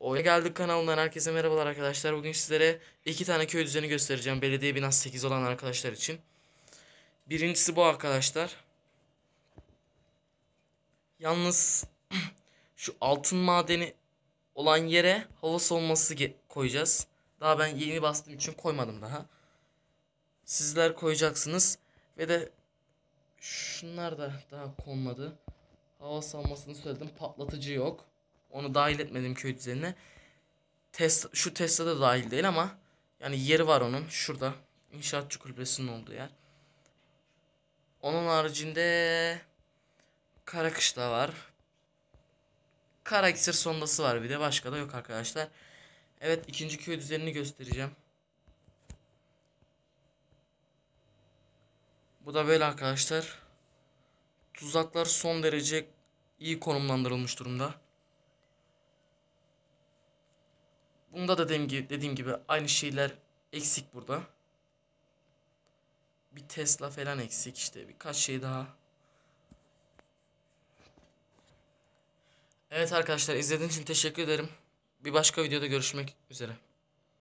Oya Geldik kanalından herkese merhabalar arkadaşlar. Bugün sizlere iki tane köy düzeni göstereceğim. Belediye binası 8 olan arkadaşlar için. Birincisi bu arkadaşlar. Yalnız şu altın madeni olan yere hava soğuması koyacağız. Daha ben yeni bastığım için koymadım daha. Sizler koyacaksınız. Ve de şunlar da daha konmadı. Hava salmasını söyledim. Patlatıcı yok. Onu dahil etmedim köy düzenine. Tesla, şu Tesla da dahil değil ama yani yeri var onun. Şurada. İnşaatçı kulübesinin olduğu yer. Onun haricinde Karakışla var. Karaksır sondası var bir de. Başka da yok arkadaşlar. Evet ikinci köy düzenini göstereceğim. Bu da böyle arkadaşlar. Tuzaklar son derece iyi konumlandırılmış durumda. Bunda da dediğim gibi, dediğim gibi aynı şeyler eksik burada. Bir Tesla falan eksik işte birkaç şey daha. Evet arkadaşlar izlediğiniz için teşekkür ederim. Bir başka videoda görüşmek üzere.